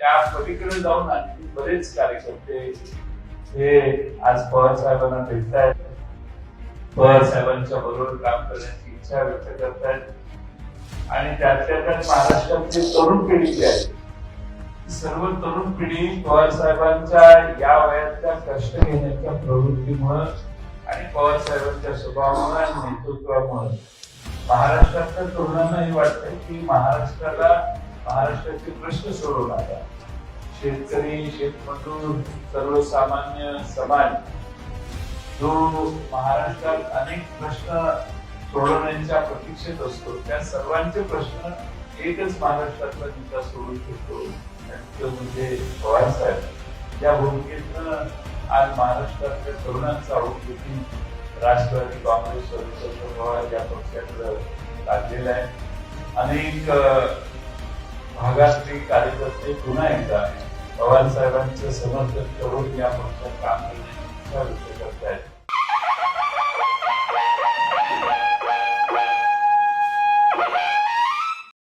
त्या पलीकडे जाऊन आणखी बरेच कार्यकर्ते हे आज पवार साहेबांना भेटतायत. पवार साहेबांच्या बरोबर काम करण्याची इच्छा व्यक्त करतायत. आणि त्यातल्या त्यात महाराष्ट्रातली तरुण पिढी जी आहे सर्व तरुण पिढी पवार साहेबांच्या या वयातल्या कष्ट घेण्याच्या प्रवृत्तीमुळं आणि पवार साहेबांच्या स्वभावामुळे आणि नेतृत्वामुळे महाराष्ट्रातल्या तरुणांना हे वाटतं की महाराष्ट्राला महाराष्ट्राचे प्रश्न सोडवणारा शेतकरी शेतमजूर सर्वसामान्य समाज जो महाराष्ट्रात अनेक प्रश्न सोडवण्याच्या प्रतीक्षेत असतो त्या सर्वांचे प्रश्न एकच महाराष्ट्रातला नेता सोडू शकतो तो म्हणजे पवार साहेब. या भूमिकेतनं आज महाराष्ट्रातल्या तरुणांचा अवधूती राष्ट्रवादी काँग्रेस शरद पवार या पक्षाकडे लागलेला आहे. अनेक भागातले कार्यकर्ते पुन्हा एकदा पवार साहेबांचं समर्थन करून या पक्षात काम करण्याची इच्छा